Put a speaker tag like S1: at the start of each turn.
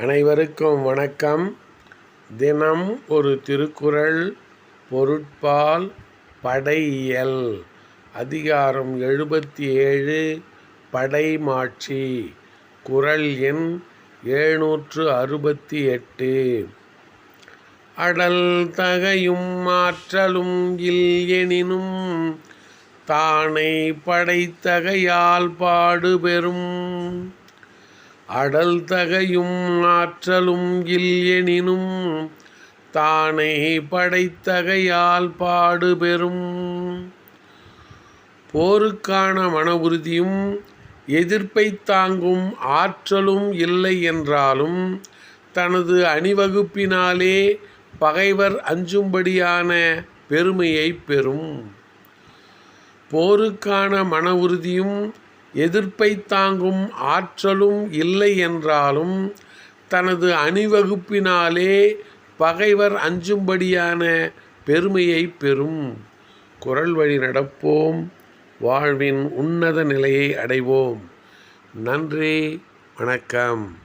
S1: அனைவருக்கும் வணக்கம். தினம் ஒரு திருக்குறள் பொருட்பால் படையியல். அதிகாரம் எழுபத்தி ஏழு படைமாட்சி. குறள் எண் எழுநூற்று அறுபத்தி எட்டு அடல் தகையும் மாற்றலும் இல் எனினும் தானை படைத்தகையால் பாடுபெறும். அடல் தகையும் ஆற்றலும் இல்லையெனினும் தானே படைத்தகையால் பாடுபெறும். போருக்கான மன உறுதியும் எதிர்ப்பை தாங்கும் ஆற்றலும் இல்லை என்றாலும் தனது அணிவகுப்பினாலே பகைவர் அஞ்சும்படியான பெருமையை பெறும். போருக்கான மன உறுதியும் எதிர்ப்பை தாங்கும் ஆற்றலும் இல்லை என்றாலும் தனது அணிவகுப்பினாலே பகைவர் அஞ்சும்படியான பெருமையை பெறும். குரல் வழி நடப்போம். வாழ்வின் உன்னத நிலையை அடைவோம். நன்றி. வணக்கம்.